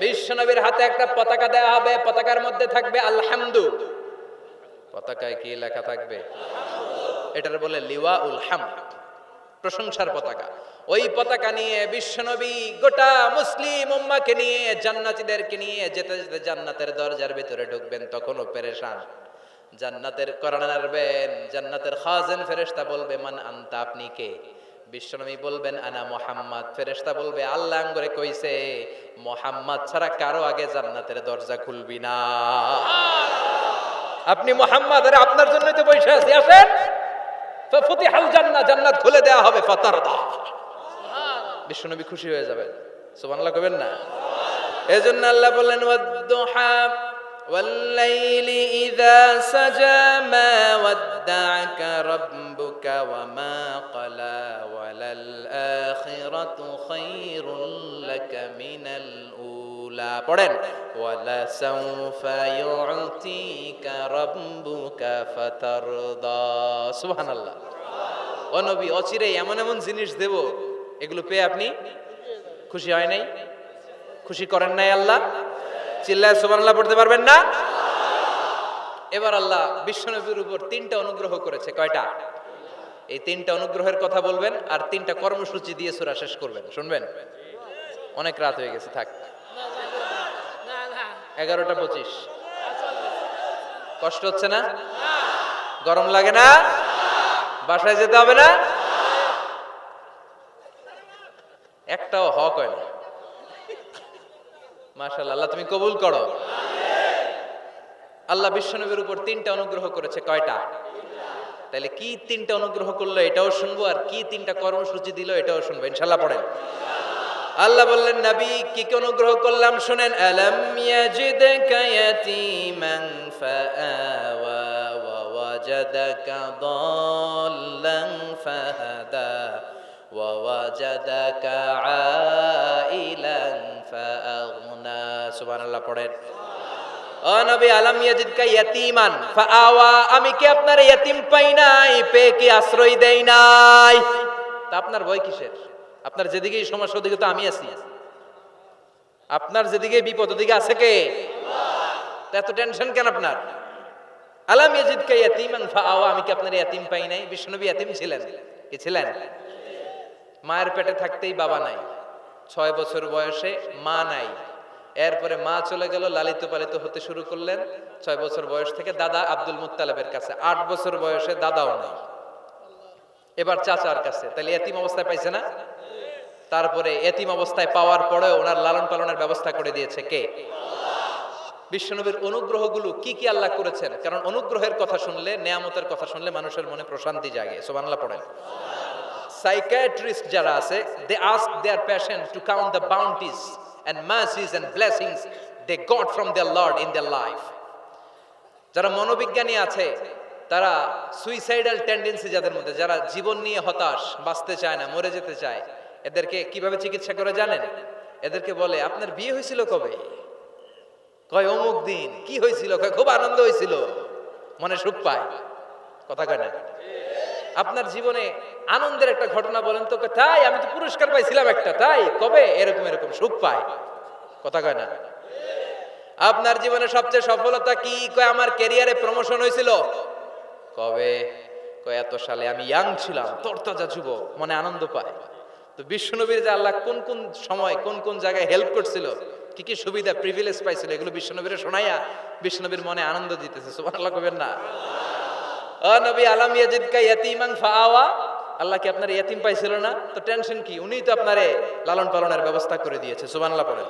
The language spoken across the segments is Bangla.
বিশ্বনবীর হাতে একটা পতাকা দেওয়া হবে, পতাকার মধ্যে থাকবে আলহামদু। পতাকায় কি লেখা থাকবে? এটার বলে লিওয়া উল হামদ, প্রশংসার পতাকা। ওই পতাকা নিয়ে বিশ্বনবী গোটা মুসলিম উম্মাকে নিয়ে, জান্নাতীদেরকে নিয়ে যেতে যেতে জান্নাতের দরজার ভিতরে ঢুকবেন, তখনও পেরেশান। জান্নাতের আনবেন জান্নাতের খাজেন ফেরেশতা বলবে, মান আনতা, আপনি কে? বিশ্বনবী বলবেন আনা মোহাম্মদ। ফেরেশতা বলবে আল্লাহ করে কইছে মোহাম্মদ ছাড়া কারও আগে জান্নাতের দরজা খুলবি না। আপনি মোহাম্মদ আরে আপনার জন্যই তো বসে আছি আসেন। ফতিহাল জান্নাত জান্নাত খুলে দেওয়া হবে ফাতারদা। বিশ্বনবী খুশি হয়ে যাবেন। সুবহানাল্লাহ কবেন না? এজন্য আল্লাহ বললেন ওয়াদ্দুহা والليل إذا سجى ما ودعك ربك وما قلى وللآخرة خير لك من الأولى পড়েন ولسوف يعطيك ربك فترضى সুবহান আল্লাহ ও নবী অচিরে এমন এমন জিনিস দেব এগুলো পেয়ে আপনি খুশি হয় নাই খুশি করেন নাই আল্লাহ চিল্লায় সুবহানাল্লাহ পড়তে পারবেন না? এবার আল্লাহ বিশ্বনবীর উপর তিনটা অনুগ্রহ করেছে, কয়টা? এই তিনটা অনুগ্রহের কথা বলবেন আর তিনটা কর্মসূচি দিয়ে সূরা শেষ করবেন, শুনবেন? অনেক রাত হয়ে গেছে, থাক। এগারোটা পঁচিশ। কষ্ট হচ্ছে না? গরম লাগে না? বাসায় যেতে হবে না? একটাও হক হয় না। মাশাআল্লাহ, আল্লাহ তুমি কবুল করো। আল্লাহ বিশ্বনবীর উপর তিনটা অনুগ্রহ করেছে, কয়টা? তাহলে কি তিনটা অনুগ্রহ করল এটাও শুনব, আর কি তিনটা কর্মসূচি দিল এটাও শুনব ইনশাল্লাহ পড়েন। আল্লাহ বললেন, নবী, কি কি অনুগ্রহ করলাম? শুনেন, আলাম ইয়াজিদকা ইয়াতীমান ফাআওয়া ওয়া ওয়াজাদাকা দাল্লান ফাহাদা ওয়া ওয়াজাদাকা আইলান সুবহানাল্লাহ পড়েন। ও নবী, আলাম ইয়াজিদকা ইয়াতীমান? ফাআওয়া, আমি কি আপনার ইয়াতীম পাই নাই? পেয়ে কি আশ্রয় দেই নাই? তা আপনার ভয় কিসের? আপনার যেদিকেই সমস্যা, ওদিকে তো আমি আছি। আপনার যেদিকে বিপদ, ওদিকে আছে কে? এত টেনশন কেন আপনার? আলাম ইয়াজিদকা ইয়াতীমান? ফাআওয়া, আমি কি আপনার ইয়াতীম পাই নাই? বিষ্ণুনবী ইয়াতীম ছিলেন। কি ছিলেন? মায়ের পেটে থাকতেই বাবা নাই। ছয় বছর বয়সে মা নাই। এরপরে মা চলে গেল, লালিত পালিত হতে শুরু করলেন। ছয় বছর বয়স থেকে দাদা আব্দুল মুত্তালেবের কাছে। আট বছর বয়সে দাদাও নেই। এবার চাচার কাছে। তাহলে এতিম অবস্থায় পাইছে না? তারপরে এতিম অবস্থায় পাওয়ার পরেও ওনার লালন পালনের ব্যবস্থা করে দিয়েছে কে? বিশ্বনবীর অনুগ্রহগুলো কি কি আল্লাহ করেছেন? কারণ অনুগ্রহের কথা শুনলে, নেয়ামতের কথা শুনলে মানুষের মনে প্রশান্তি জাগে। সোবানলা পড়েন। সাইকিয়াট্রিস্ট যারা আছে they ask their passion to count the bounties and mercies and blessings they got from their lord in their life যারা মনোবিজ্ঞানী আছে, তারা সুইসাইডাল টেন্ডেন্সি যাদের মধ্যে, যারা জীবন নিয়ে হতাশ, বাঁচতে চায় না, মরে যেতে চায়, এদেরকে কীভাবে চিকিৎসা করে জানেন? এদেরকে বলে, আপনার বিয়ে হয়েছিল কবে? কয়, অমুক দিন, কি হয়েছিল? কয়, খুব আনন্দ হয়েছিল। মনে সুখ পায়। কথা কয় না? আপনার জীবনে আনন্দের একটা ঘটনা বলেন তো তাই আমি তো পুরস্কার পাইছিলাম একটা, তাই? কবে? এরকম এরকম, সুখ পায়। কথা কয় না? আপনার জীবনে সবচেয়ে সফলতা কি? কয়, আমার ক্যারিয়ারে প্রমোশন হয়েছিল। কবে? কয়, এত সালে আমি ইয়াং ছিলাম, তরতাজা যুবক, মনে আনন্দ পায়। তো বিশ্বনবীর যে আল্লাহ কোন কোন সময়, কোন কোন জায়গায় হেল্প করছিল, কি কি সুবিধা প্রিভিলেজ পাইছিল, এগুলো বিশ্বনবীর শোনাইয়া বিশ্বনবীর মনে আনন্দ দিতেছে, সুবহানাল্লাহ কবেন না। ও নবী, আলাম ইয়াজিদকা ইয়াতীমান ফাআওয়া আল্লাহ কি আপনার ইয়াতিম পাইছিল না? তো টেনশন কি? উনিই তো আপনারে লালন পালনের ব্যবস্থা করে দিয়েছে, সুবহানাল্লাহ পড়েন।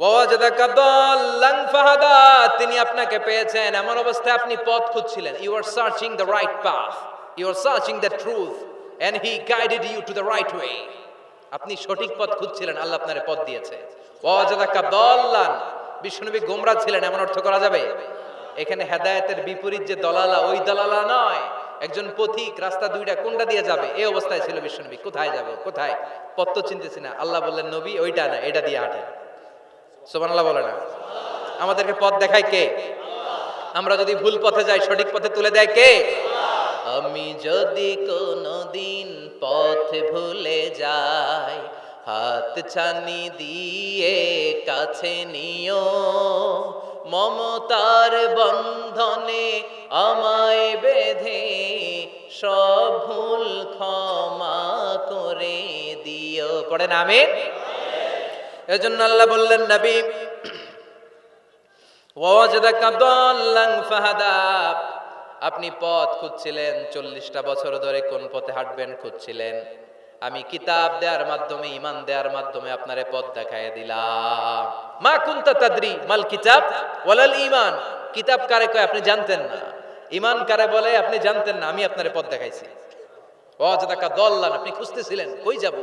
ওয়াজাদাকা তিনি আপনাকে পেয়েছেন, এমন অবস্থায় আপনি পথ খুঁজছিলেন। You are searching the right path you are searching the truth and he guided you to the right way আপনি সঠিক পথ খুঁজছিলেন, আল্লাহ আপনার পথ দিয়েছে। দাল্লান বিষ্ণুনবী গোমরা ছিলেন, এমন অর্থ করা যাবে? এখানে হেদায়েতের বিপরীত যে দলালা, ওই দলালা নয়। একজন পথিক, রাস্তা দুইটা কোনটা দিয়ে যাবে? এই অবস্থায় ছিল বিশ্বনবী কোথায় যাবে? কোথায়? পথ তো চিনতেছি না। আল্লাহ বললেন, নবী, ওইটা না, এটা দিয়ে হাঁটেন সুবহানাল্লাহ বলে না। আমাদেরকে পথ দেখায় কে? আমরা যদি ভুল পথে যাই, সঠিক পথে তুলে দেয় কে? আমি যদি কোনোদিন পথ ভুলে যাই, হাত ছানি দিয়ে কাছে নিও, মমতার বন্ধনে আমায় বেঁধে সব ভুল ক্ষমা করে দিও। পড়েন আমি এজন্য আল্লাহ বললেন, নবী আপনি পথ খুঁজছিলেন, চল্লিশটা বছর ধরে কোন পথে হাঁটবেন খুঁজছিলেন। আমি কিতাব দেওয়ার মাধ্যমে, ইমান দেওয়ার মাধ্যমে আপনারে পথ দেখায় দিলাম। মা কুনতা তাদরি মাল কিতাব ওয়ালাল ইমান। কিতাব কারে কয় আপনি জানতেন না। ইমান কারে বলে, আপনি জানতেন না, আমি আপনার পথ দেখাইছি। ওয়াজাদাকা দাল্লান, আপনি খুঁজতেছিলেন, কই যাব?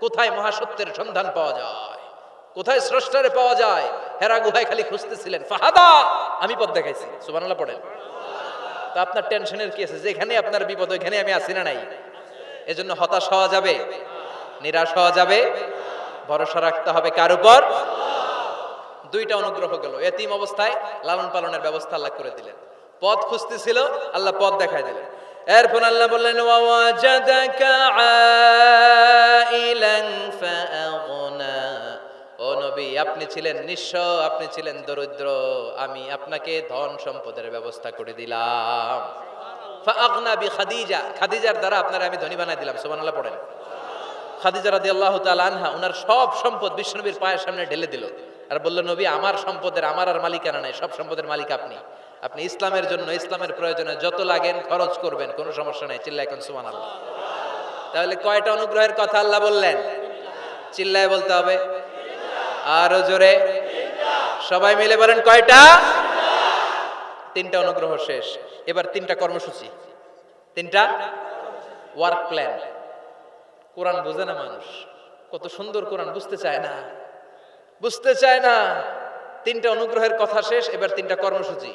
কোথায় মহাসত্যের সন্ধান পাওয়া যায়? কোথায় স্রষ্টারে পাওয়া যায়? হেরা গুহায় খালি খুঁজতেছিলেন। ফাহাদা, আমি পথ দেখাইছি। সুবহানাল্লাহ পড়েন। তা আপনার টেনশনের কি আছে? যেখানে আপনার বিপদ, ওইখানে আমি আছি না নাই? এজন্য হতাশ হওয়া যাবে? নিরাশ হওয়া যাবে? ভরসা রাখতে হবে কার উপর? দুইটা অনুগ্রহ গেল। এতিম অবস্থায় লালন পালনের ব্যবস্থা আল্লাহ করে দিলেন। পথ খুঁজতেছিল, আল্লাহ পথ দেখায় দিলেন। এরপর আল্লাহ বললেন আপনি ছিলেন নিঃস্ব, আপনি ছিলেন দরিদ্র, আমি আপনাকে ধন সম্পদের ব্যবস্থা করে দিলাম। খাদিজা, খাদিজার দ্বারা আপনারা আমি ধনী বানাই দিলাম, সুবহানাল্লাহ পড়েন। খাদিজা রাদিয়াল্লাহু তাআলা আনহা ওনার সব সম্পদ বিশ্বনবীর পায়ের সামনে ঢেলে দিল। আর বলল, নবী, আমার সম্পদের, আমার আর মালিকানা নাই, সব সম্পদের মালিক আপনি। আপনি ইসলামের জন্য, ইসলামের প্রয়োজনে যত লাগেন খরচ করবেন, কোনো সমস্যা নাই চিল্লা এখন সুবহানাল্লাহ। তাহলে কয়টা অনুগ্রহের কথা আল্লাহ বললেন? চিল্লায় বলতে হবে। আরও জোরে। সবাই মিলে বলেন কয়টা? তিনটা অনুগ্রহ শেষ। এবার তিনটা কর্মসূচি। তিনটা? Work plan. কোরআন বোঝে না মানুষ। কত সুন্দর কোরআন, বুঝতে চায় না। বুঝতে চায় না। তিনটা অনুগ্রহের কথা শেষ, এবার তিনটা কর্মসূচি।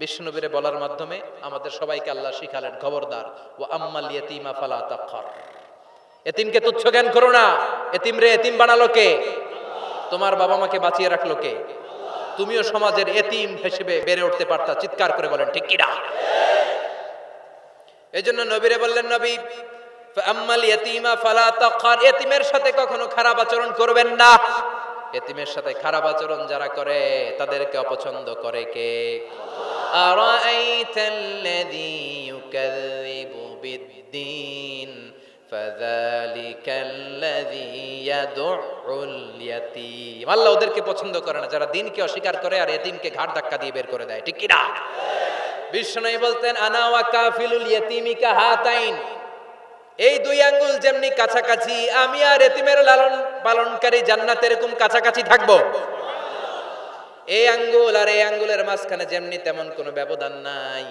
বিষ্ণুবীরে বলার মাধ্যমে আমাদের সবাইকে আল্লাহ শিখালেন, খবরদার ও আম্মাল ইয়াতীমা ফালা তাকহার এতিমকে তুচ্ছ জ্ঞান করো না। এতিম রে, এতিম বানালো কে? তোমার বাবা মাকে বাঁচিয়ে রাখল কে? তুমিও সমাজের এতিম হিসেবে বেড়ে উঠতে পারতা, চিৎকার করে বলেন, ঠিক কিনা এই জন্য নবীরে বললেন, নবী আম্মাল ইয়তিমা ফালা তাকহার এতিমের সাথে কখনো খারাপ আচরণ করবেন না। এতিমের সাথে খারাপ আচরণ যারা করে, তাদেরকে অপছন্দ করে কে? আরাআইতাল্লাযী ইউকাযযিবু বিদ্দীন فذلك الذي يدع اليتيم আল্লাহ ওদেরকে পছন্দ করে না যারা দিনকে অস্বীকার করে আর এতিমকে ঘাট ধাক্কা দিয়ে বের করে দেয় ঠিক কি না বিষ্ণু বলতেন আনা ওয়া কাফিলুল ইয়াতিমিকা হাতাইন এই দুই আঙ্গুল যেমনি কাছাকাছি আমি আর এতিমের লালন পালনকারী জান্নাত এরকম কাছাকাছি থাকবো এই আঙ্গুল আর এই আঙ্গুলের মাঝখানে যেমনি তেমন কোনো ব্যবধান নাই।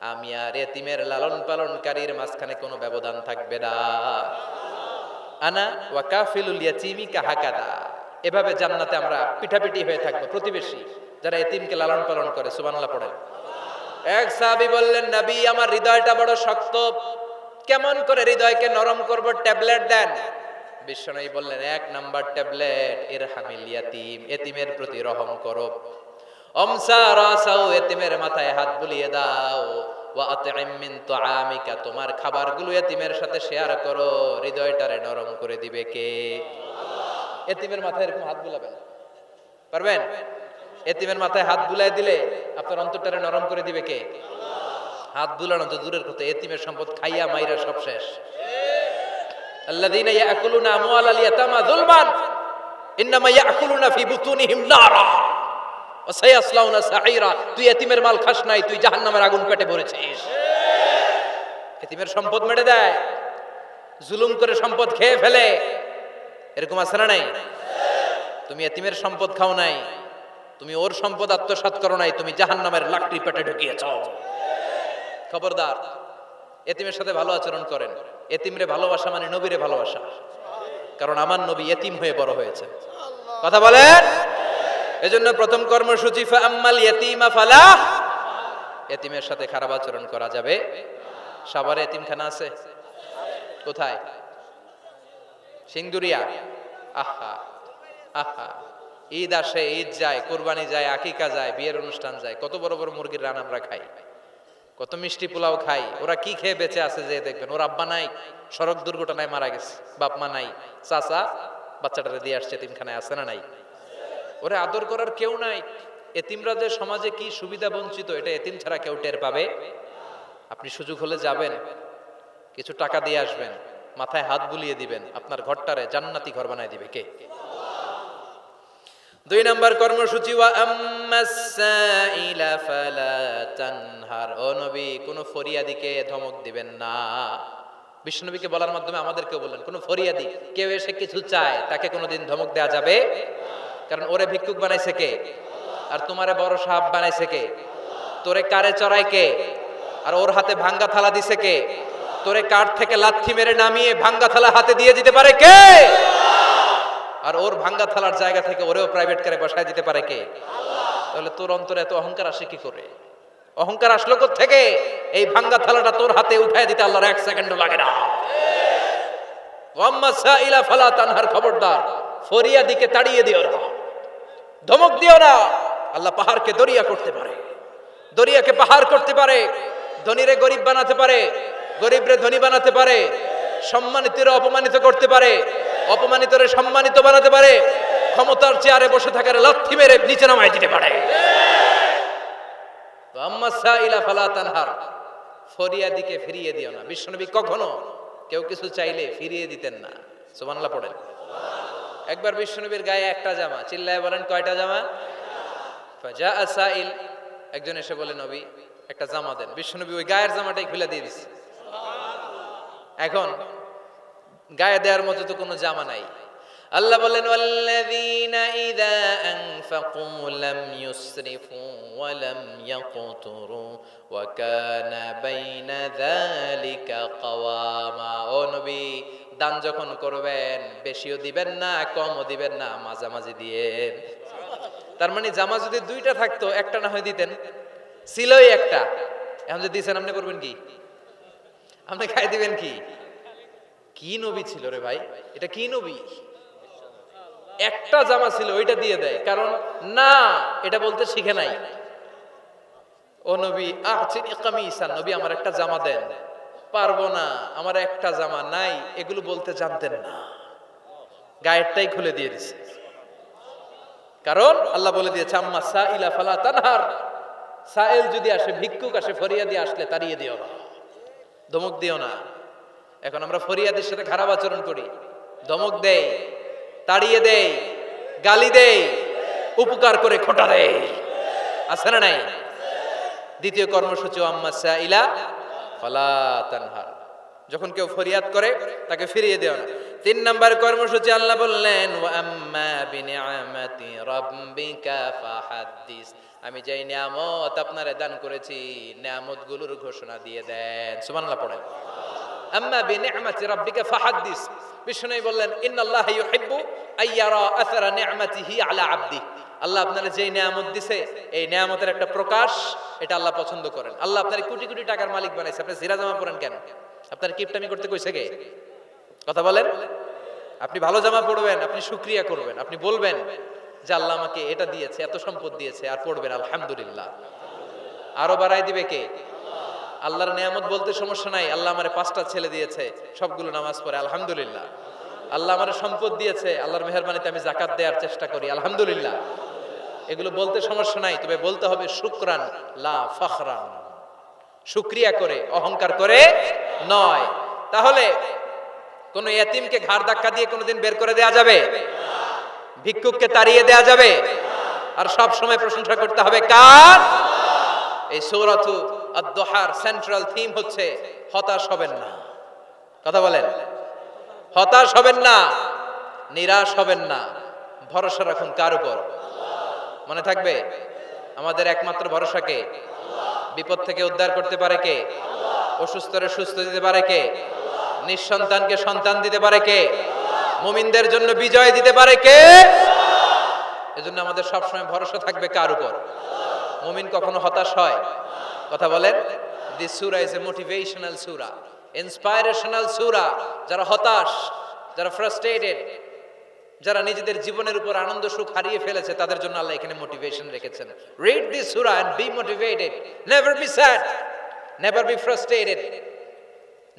আমি আর এতিমের লালন পালনকারীর মাঝখানে কোনো ব্যবধান থাকবে না। আনা ওয়া কাফিলুল ইয়াতিমি কাহাকাদা। এভাবে জান্নাতে আমরা পিঠাপিঠি হয়ে থাকব প্রতিবেশী, যারা এতিমকে লালন পালন করে, সুবহানাল্লাহ পড়েন। এক সাহাবী বললেন, নবী, আমার হৃদয়টা বড় শক্ত। কেমন করে হৃদয়কে নরম করব, ট্যাবলেট দেন? বিশ্বনবী বললেন, এক নাম্বার ট্যাবলেট এর হামিল ইয়াতিম, এতিমের প্রতি রহম করো। অমসা রাসাও এতিমের মাথায় হাত বুলিয়ে দাও। তোমার খাবারগুলো এতিমের সাথে শেয়ার করো। হৃদয়টারে নরম করে দিবে কে? এতিমের মাথায় এরকম হাত বুলাবেন পারবেন? এতিমের মাথায় হাত বুলাই দিলে আপনার অন্তরটারে নরম করে দিবে কে? হাত বুলানো তো দূরের কথা, এতিমের সম্পদ খাইয়া মাইরা সব শেষ। ইয়াকুলুনা আমওয়ালাল ইয়াতামা যুলমান, ইন্নামা ইয়াকুলুনা ফি বুতুনিহিম নারা, ওয়া সায়াসলাউনা সাঈরা। তুই এতিমের মাল খাস নাই, তুই জাহান্নামের আগুন পেটে ভরেছিস। এতিমের সম্পদ মেরে দেয়, জুলুম করে সম্পদ খেয়ে ফেলে। এরকম আছে না নাই? তুমি এতিমের সম্পদ খাও নাই, তুমি ওর সম্পদ আত্মসাৎ করো নাই, তুমি জাহান্নামের লাকড়ি পেটে ঢুকিয়েছ। খবরদার এতিমের সাথে ভালো আচরণ করেন। এতিমরে ভালোবাসা মানে নবীরে ভালোবাসা। কারণ আমার নবী এতিম হয়ে বড় হয়েছে। কথা বলেন? এজন্য প্রথম কর্মসূচি আম্মাল ইয়তিমা ফালা এতিমের সাথে খারাপ আচরণ করা যাবে। সাভারে এতিমখানা আছে? কোথায়? সিংদুরিয়া আহা আহা। ঈদ আসে, ঈদ যায়, কোরবানি যায়, আকিকা যায়, বিয়ের অনুষ্ঠান যায়, কত বড় বড় মুরগির রান আমরা খাই। কত মিষ্টি পোলাও খাই, ওরা কি খেয়ে বেঁচে আছে যে দেখবেন, ওর আব্বা নাই, সড়ক দুর্ঘটনায় মারা গেছে, বাপ মা নাই, চাচা বাচ্চাটারে দিয়ে আসছে, এতিমখানায় আছে না নাই? ওরে আদর করার কেউ নাই, এতিমরা যে সমাজে কি সুবিধা বঞ্চিত, এটা এতিম ছাড়া কেউ টের পাবে? আপনি সুযোগ হলে যাবেন, কিছু টাকা দিয়ে আসবেন, মাথায় হাত বুলিয়ে দিবেন, আপনার ঘরটারে জান্নাতি ঘর বানায় দিবে কে? দুই নম্বর কর্মসূচি ও নবী, কোন ফরিয়াদিকে ধমক দিবেন না। বিষ্ণুনবীকে বলার মাধ্যমে আমাদেরকে বললেন, কোন ফরিয়াদি, কেউ এসে কিছু চায়, তাকে কোনোদিন ধমক দেওয়া যাবে? কারণ ওরে ভিক্ষুক বানাইছে কে? আর তোমারে বড় সাপ বানাইছে কে? তোরে কারে চড়াই কে? আর ওর হাতে ভাঙ্গা থালা দিছে কে? তোরে কাঠ থেকে লাথি মেরে নামিয়ে ভাঙ্গা থালা হাতে দিয়ে দিতে পারে কে? আর ওর ভাঙ্গা থালার জায়গা থেকে ওরেও প্রাইভেট কারে বসায় দিতে পারে কে? তাহলে তোর অন্তরে এত অহংকার আসে কি করে? অহংকার আসলো থেকে এই ভাঙ্গা থালাটা তোর হাতে উঠায় দিতে আল্লাহর এক সেকেন্ডও লাগে না। ওয়াম্মা সাইলা ফালা তানহার খবরদার ফরিয়া দিকে তাড়িয়ে দিও না। ধমক দিও না। আল্লাহ পাহাড়কে দরিয়া করতে পারে। দরিয়াকে পাহাড় করতে পারে। ধনীরে গরিব বানাতে পারে। গরিবরে ধনী বানাতে পারে। সম্মানিতরে অপমানিত করতে পারে। অপমানিতরে সম্মানিত বানাতে পারে। ক্ষমতার চেয়ারে বসে থাকার লাথি মেরে নিচে নামাই দিতে পারে। ফরিয়া দিকে ফিরিয়ে দিও না। বিশ্বনবী কখনো কেউ কিছু চাইলে ফিরিয়ে দিতেন না। সুবহানাল্লাহ পড়েন। একবার বিশ্বনবীর গায়ে একটা জামা, চিল্লায় বলেন, কয়টা জামা? ফাজা আসাইল একজন এসে বলে, নবী, একটা জামা দেন। বিশ্বনবী ওই গায়ের জামাটাই খুলে দিয়ে দিচ্ছে এখন গায়ে দেওয়ার মতো তো কোনো জামা নাই। আল্লাহ বলেন, ওয়াল্লাযীনা ইযা আনফাকু লাম ইউসরিফু ওয়া লাম ইয়াকতুরু ওয়া কানা বাইনা যালিকা কাওয়ামা। ও নবী, দান যখন করবেন, বেশিও দিবেন না, কমও দিবেন না, মাঝামাঝি দিয়েন তার মানে জামা যদি দুইটা থাকতো, একটা না হয় দিতেন। ছিলই একটা। এখন যদি দিয়েছেন আপনি করবেন কি? আপনি খাই দিবেন কি? কি নবী ছিল রে ভাই? এটা কি নবী? একটা জামা ছিল, ওইটা দিয়ে দেয়। কারণ, না, এটা বলতে শিখে নাই। ও নবী কামিসান, নবী আমার একটা জামা দেন। পারব না, আমার একটা জামা নাই, এগুলো বলতে জানতেন না। গায়েরটাই খুলে দিয়ে দিছে। কারণ, আল্লাহ বলে দিয়েছে, আম্মা সা ইলা ফালা তানহার। সাইল যদি আসে, ভিক্ষুক আসে ফরিয়া দিয়ে আসলে তাড়িয়ে দিও না। ধমক দিও না। এখন আমরা ফরিয়াদের সাথে খারাপ আচরণ করি। ধমক দেই তাড়িয়ে দেই গালি দেই উপকার করে খোটা দেয়। আছে না নাই? দ্বিতীয় কর্মসূচি আম্মা সাইলা ফালা যখন কেউ ফরিয়াদ করে, তাকে ফিরিয়ে দেওয়া না। তিন নম্বর কর্মসূচি আল্লাহ বললেন আমি যেই নিয়ামত আপনারে দান করেছি নিয়ামতগুলোর ঘোষণা দিয়ে দেন। সুবহানাল্লাহ পড়েন। আম্মা রাব্বিকা বললেন ইউহিব্বু আইয়ারা আলা আবদি। আল্লাহ নিয়ামত দিছে, এই নিয়ামতের একটা প্রকাশ, এটা আল্লাহ পছন্দ করেন। আল্লাহ আপনার কোটি কোটি টাকার মালিক বানাইছে। আপনি জিরা জামা পরেন কেন? আপনার কিপটামি করতে কইছে কে? কথা বলেন? আপনি ভালো জামা পরবেন, আপনি শুক্রিয়া করবেন, আপনি বলবেন যে আল্লাহ আমাকে এটা দিয়েছে, এত সম্পদ দিয়েছে, আর পড়বেন, আলহামদুলিল্লাহ। আরও বাড়াই দিবে কে? আল্লাহর নিয়ামত বলতে সমস্যা নাই, আল্লাহ আমার পাঁচটা ছেলে দিয়েছে, সবগুলো নামাজ পড়ে, আলহামদুলিল্লাহ। আল্লাহ আমার সম্পদ দিয়েছে, আল্লাহর মেহরবানিতে আমি জাকাত দেওয়ার চেষ্টা করি, আলহামদুলিল্লাহ। এগুলো বলতে সমস্যা নাই, তবে বলতে হবে শুক্রান, লা ফখরান। শুক্রিয়া করে, অহংকার করে নয়। তাহলে কোন এতিমকে ঘাড় ধাক্কা দিয়ে কোনোদিন বের করে দেয়া যাবে? ভিক্ষুককে তাড়িয়ে দেয়া যাবে? আর সব সময় প্রশংসা করতে হবে কার? এই সৌরাতু আদ-দোহার সেন্ট্রাল থিম হচ্ছে হতাশ হবেন না। কথা বলেন। হতাশ হবেন না, নিরাশ হবেন না। ভরসা রাখুন কার উপর? মনে থাকবে? আমাদের একমাত্র ভরসা কে? বিপদ থেকে উদ্ধার করতে পারে কে? অসুস্থরে সুস্থ দিতে পারে কে? নিঃসন্তানকে সন্তান দিতে পারে কে? মুমিনদের জন্য বিজয় দিতে পারে কে? এজন্য আমাদের সবসময় ভরসা থাকবে কার উপর? মুমিন কখনো হতাশ হয়? কথা বলেন? দিস সুরা ইজ এ মোটিভেশনাল সুরা ইন্সপাইরেশনাল সুরা যারা হতাশ, যারা ফ্রাস্ট্রেটেড যারা নিজেদের জীবনের উপর আনন্দ, সুখ হারিয়ে ফেলেছে, তাদের জন্য আল্লাহ এখানে মোটিভেশন রেখেছেন। Read this surah and be motivated never be sad never be frustrated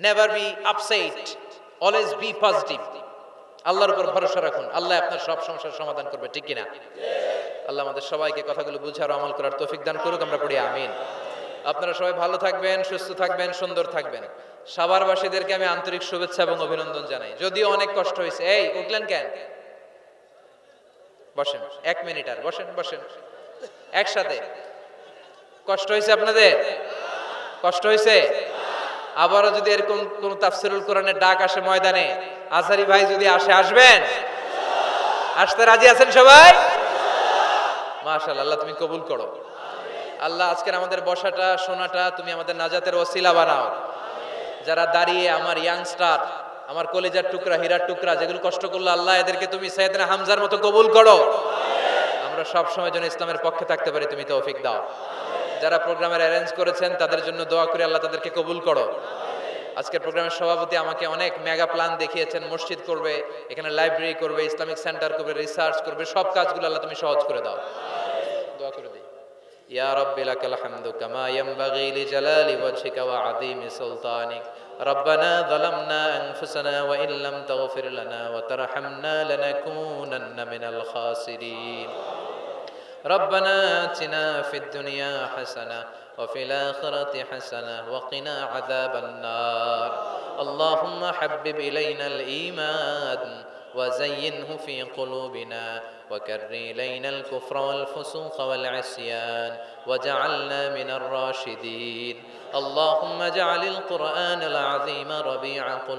never be upset always be positive আল্লাহর উপর ভরসা রাখুন। আল্লাহ আপনার সব সমস্যার সমাধান করবে, ঠিক কিনা? আল্লাহ আমাদের সবাইকে কথাগুলো বুঝার আমল করার তৌফিক দান করুক। আমরা পড়ি, আমিন। আপনারা সবাই ভালো থাকবেন, সুস্থ থাকবেন, সুন্দর থাকবেন। সাভারবাসীদেরকে আমি আন্তরিক শুভেচ্ছা এবং অভিনন্দন জানাই। যদিও অনেক কষ্ট হয়েছে। এই, উঠলেন কেন? বসেন, এক মিনিট আর, বসেন বসেন। একসাথে। কষ্ট হয়েছে আপনাদের? কষ্ট হয়েছে? আবারও যদি এরকম কোন তাফসিরুল কোরআনের ডাক আসে ময়দানে আজারি ভাই যদি আসে, আসবেন? আসতে রাজি আছেন সবাই? মাশাআল্লাহ, আল্লাহ তুমি কবুল করো। আল্লাহ, আজকের আমাদের বসাটা, শোনাটা, তুমি আমাদের নাজাতের ওসিলা বানাও। যারা দাঁড়িয়ে আমার ইয়াংস্টার আমার কলেজার টুকরা, হীরার টুকরা, যেগুলো কষ্ট করল আল্লাহ, এদেরকে তুমি সৈয়দনা হামজার মতো কবুল করো। আমরা সব সময় যেন ইসলামের পক্ষে থাকতে পারি, তুমি তৌফিক দাও। যারা প্রোগ্রামের অ্যারেঞ্জ করেছেন, তাদের জন্য দোয়া করে আল্লাহ তাদেরকে কবুল করো। আজকের প্রোগ্রামের সভাপতি আমাকে অনেক মেগা প্ল্যান দেখিয়েছেন, মসজিদ করবে, এখানে লাইব্রেরি করবে, ইসলামিক সেন্টার করবে রিসার্চ করবে, সব কাজগুলো আল্লাহ তুমি সহজ করে দাও। দোয়া করে দিই। يا رب لك الحمد كما ينبغي لجلال وجهك وعظيم سلطانك. ربنا ظلمنا أنفسنا وإن لم تغفر لنا وترحمنا لنكونن من الخاسرين. ربنا آتنا في الدنيا حسنة وفي الآخرة حسنة وقنا عذاب النار. اللهم حبب إلينا الإيمان وزينه في قلوبنا وكر إلينا الكفر والفسوق والعصيان وجعلنا من الراشدين. اللهم اجعل القرآن العظيم ربيع قلوبنا.